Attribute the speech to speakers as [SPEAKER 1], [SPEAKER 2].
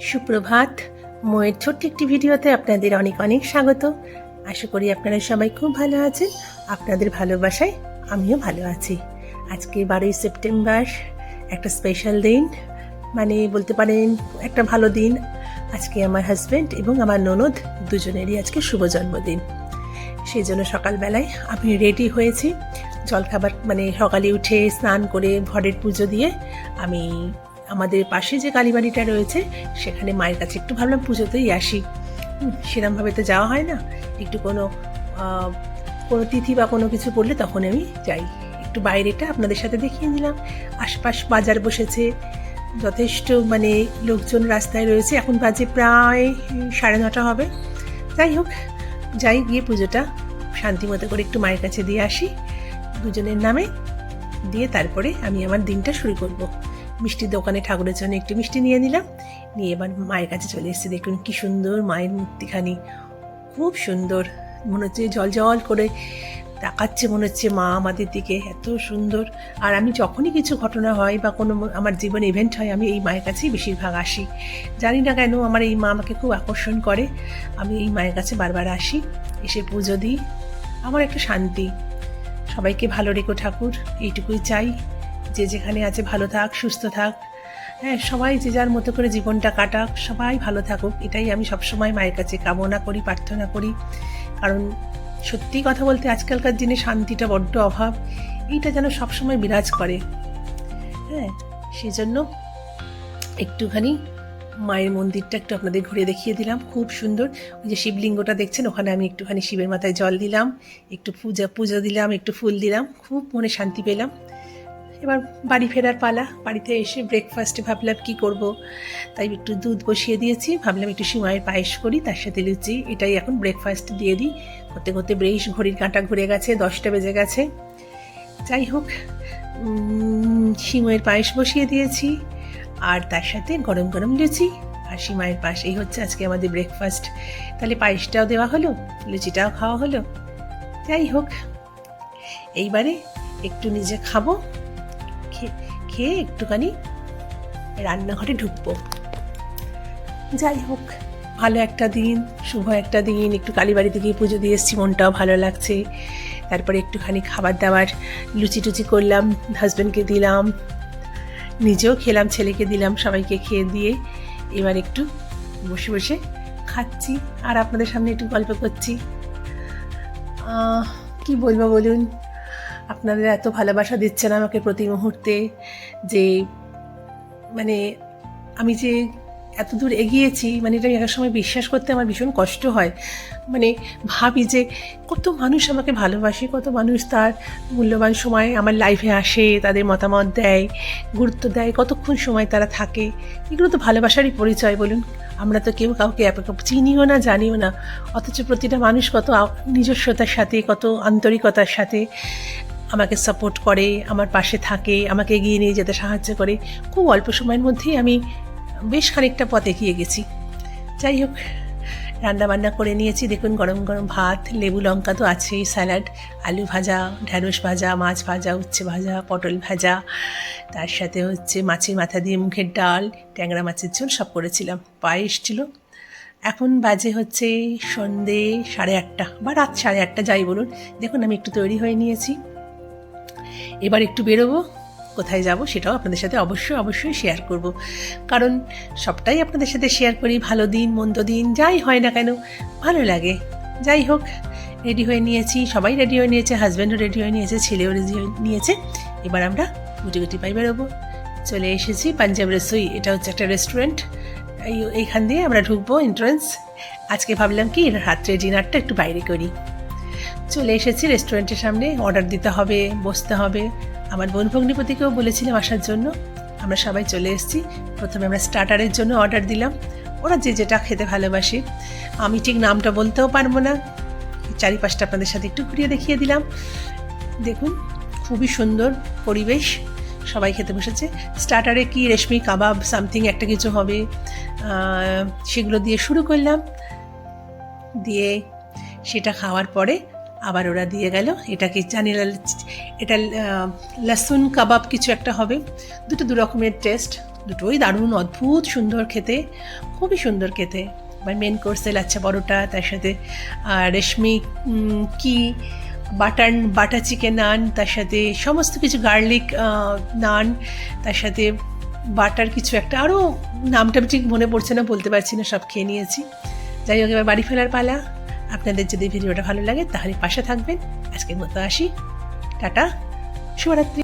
[SPEAKER 1] সুপ্রভাত। ময়ের ছোট্ট একটি ভিডিওতে আপনাদের অনেক অনেক স্বাগত। আশা করি আপনারা সবাই খুব ভালো আছেন। আপনাদের ভালোবাসায় আমিও ভালো আছি। আজকে বারোই সেপ্টেম্বর, একটা স্পেশাল দিন। মানে বলতে পারেন, একটা ভালো দিন। আজকে আমার হাজব্যান্ড এবং আমার ননদ দুজনেরই আজকে শুভ জন্মদিন। সেই জন্য সকালবেলায় আমি রেডি হয়েছি। জলখাবার মানে সকালে উঠে স্নান করে ঘরের পুজো দিয়ে আমি আমাদের পাশে যে কালীবাড়িটা রয়েছে, সেখানে মায়ের কাছে একটু ভাবলাম পুজোতেই আসি। সেরমভাবে তো যাওয়া হয় না। একটু কোনো কোনো তিথি বা কোনো কিছু পড়লে তখন আমি যাই। একটু বাইরেটা আপনাদের সাথে দেখিয়ে দিলাম আশপাশ বাজার বসেছে, যথেষ্ট মানে লোকজন রাস্তায় রয়েছে। এখন বাজে প্রায় সাড়ে নটা হবে। যাই হোক, যাই গিয়ে পুজোটা শান্তি মতো করে একটু মায়ের কাছে দিয়ে আসি। দুজনের নামে দিয়ে তারপরে আমি আমার দিনটা শুরু করব। মিষ্টির দোকানে ঠাকুরের জন্য একটু মিষ্টি নিয়ে নিলাম। নিয়ে এবার মায়ের কাছে চলে এসেছি। দেখুন কি সুন্দর মায়ের মূর্তিখানি। খুব সুন্দর। মনে হচ্ছে জল জল করে তাকাচ্ছে, মনে হচ্ছে মা আমাদের দিকে এত সুন্দর। আর আমি যখনই কিছু ঘটনা হয় বা কোনো আমার জীবনে ইভেন্ট হয়, আমি এই মায়ের কাছেই বেশিরভাগ আসি। জানি না কেন আমার এই মা আমাকে খুব আকর্ষণ করে। আমি এই মায়ের কাছে বারবার আসি, এসে পুজো দিই। আমার একটা শান্তি। সবাইকে ভালো রেখো ঠাকুর, এইটুকুই চাই। যে যেখানে আছে ভালো থাক, সুস্থ থাক। হ্যাঁ সবাই যে যার মতো করে জীবনটা কাটাক, সবাই ভালো থাকুক। এটাই আমি সবসময় মায়ের কাছে কামনা করি, প্রার্থনা করি। কারণ সত্যি কথা বলতে আজকালকার দিনে শান্তিটা বড্ড অভাব। এইটা যেন সবসময় বিরাজ করে। হ্যাঁ সেই জন্য একটুখানি মায়ের মন্দিরটা একটু আপনাদের ঘুরে দেখিয়ে দিলাম। খুব সুন্দর। ওই যে শিবলিঙ্গটা দেখছেন, ওখানে আমি একটুখানি শিবের মাথায় জল দিলাম, একটু পূজা, পুজো দিলাম, একটু ফুল দিলাম। খুব মনে শান্তি পেলাম। এবার বাড়ি ফেরার পালা। বাড়িতে এসে ব্রেকফাস্টে ভাবলাম কি করব। তাই একটু দুধ বসিয়ে দিয়েছি। ভাবলাম একটু সিমাইয়ের পায়েস করি তার সাথে লুচি। এটাই এখন ব্রেকফাস্ট দিয়ে দিই। করতে করতে বেশ ঘড়ির কাঁটা ঘুরে গেছে দশটা বেজে গেছে। যাই হোক উম, সিমাইয়ের পায়েস বসিয়ে দিয়েছি আর তার সাথে গরম গরম লুচি আর সিমাইয়ের পাশ এই হচ্ছে আজকে আমাদের ব্রেকফাস্ট তাহলে পায়েসটাও দেওয়া হলো লুচিটাও খাওয়া হলো। যাই হোক এইবারে একটু নিজে খাব। খে- খেয়ে একটুখানি রান্নাঘরে ঢুকবো। যাই হোক, ভালো একটা দিন, শুভ একটা দিন, একটু কালীবাড়িতে গিয়ে পুজো দিয়ে এসেছি, মনটাও ভালো লাগছে। তারপরে একটুখানি খাবার দাবার লুচি টুচি করলাম হাজব্যান্ডকে দিলাম, নিজেও খেলাম, ছেলেকে দিলাম, সবাইকে খেয়ে দিয়ে এবার একটু বসে বসে খাচ্ছি। আর আপনাদের সামনে একটু গল্প করছি। কি বলব বলুন? আপনাদের এত ভালোবাসা দিচ্ছেন আমাকে প্রতি মুহূর্তে যে মানে আমি যে এত দূর এগিয়েছি মানে এটা এক সময় বিশ্বাস করতে আমার ভীষণ কষ্ট হয়। মানে ভাবি যে কত মানুষ আমাকে ভালোবাসে, কত মানুষ তার মূল্যবান সময় আমার লাইফে আসে, তাদের মতামত দেয়, গুরুত্ব দেয়, কতক্ষণ সময় তারা থাকে। এগুলো তো ভালোবাসারই পরিচয় বলুন। আমরা তো কেউ কাউকে চিনিও না, জানিও না। অথচ প্রতিটা মানুষ কত নিজস্বতার সাথে, কত আন্তরিকতার সাথে আমাকে সাপোর্ট করে, আমার পাশে থাকে, আমাকে এগিয়ে নিয়ে যেতে সাহায্য করে। খুব অল্প সময়ের মধ্যেই আমি বেশ খানিকটা পথ এগিয়ে গেছি। যাই হোক রান্না বান্না করে নিয়েছি। দেখুন, গরম গরম ভাত, লেবু লঙ্কা তো আছেই, স্যালাড, আলু ভাজা, ঢ্যাঁড়স ভাজা, মাছ ভাজা, উচ্ছে ভাজা, পটল ভাজা। তার সাথে হচ্ছে মাছের মাথা দিয়ে মুখের ডাল, ট্যাংরা মাছের ঝোল সব করেছিলাম। পায়েস ছিল এখন বাজে হচ্ছে সন্ধে সাড়ে আটটা বা রাত সাড়ে আটটা, যাই বলুন। দেখুন, আমি একটু তৈরি হয়ে নিয়েছি। এবার একটু বেরোবো, কোথায় যাব সেটাও আপনাদের সাথে অবশ্যই অবশ্যই শেয়ার করব। কারণ সবটাই আপনাদের সাথে শেয়ার করি, ভালো দিন, মন্দ দিন, যাই হয় না কেন, ভালো লাগে। যাই হোক রেডি হয়ে নিয়েছি, সবাই রেডি হয়ে নিয়েছে হাজব্যান্ডও রেডি হয়ে নিয়েছে, ছেলেও রেডি হয়ে নিয়েছে। এবার আমরা গুটি গুটি পাই বেরোবো। চলে এসেছি পাঞ্জাব রসুই, এটা হচ্ছে একটা রেস্টুরেন্ট এই, এইখান দিয়ে আমরা ঢুকবো এন্ট্রান্স আজকে ভাবলাম কি রাত্রে ডিনারটা একটু বাইরে করি। চলে এসেছি রেস্টুরেন্টের সামনে অর্ডার দিতে হবে, বসতে হবে। আমার বোন ভগ্নিপতিকেও বলেছিলাম আসার জন্য। আমরা সবাই চলে এসেছি। প্রথমে আমরা স্টার্টারের জন্য অর্ডার দিলাম। ওরা যে যেটা খেতে ভালোবাসে। আমি ঠিক নামটা বলতেও পারব না। চারিপাশটা আপনাদের সাথে একটু ঘুরিয়ে দেখিয়ে দিলাম। দেখুন, খুবই সুন্দর পরিবেশ। সবাই খেতে বসেছে। স্টার্টারে কি, রেশমি কাবাব সামথিং একটা কিছু হবে। সেগুলো দিয়ে শুরু করলাম। দিয়ে সেটা খাওয়ার পরে আবার ওরা দিয়ে গেল। এটাকে জানি না, এটা লসুন কাবাব কিছু একটা হবে। দুটো দু রকমের টেস্ট দুটোই দারুণ, অদ্ভুত, সুন্দর খেতে, খুবই সুন্দর খেতে। আমার মেন কোর্সে লাচ্ছা পরোটা, তার সাথে রেশমি কি, বাটার বাটার চিকেন নান তার সাথে সমস্ত কিছু গার্লিক নান তার সাথে বাটার কিছু একটা। আরও নামটা ঠিক মনে পড়ছে না, বলতে পারছি না, সব খেয়ে নিয়েছি। যাই হোক, এবার বাড়ি ফেরার পালা। আপনাদের যদি ভিডিওটা ভালো লাগে তাহলে পাশে থাকবেন। আজকের মতো আসি। টাটা। শুভরাত্রি।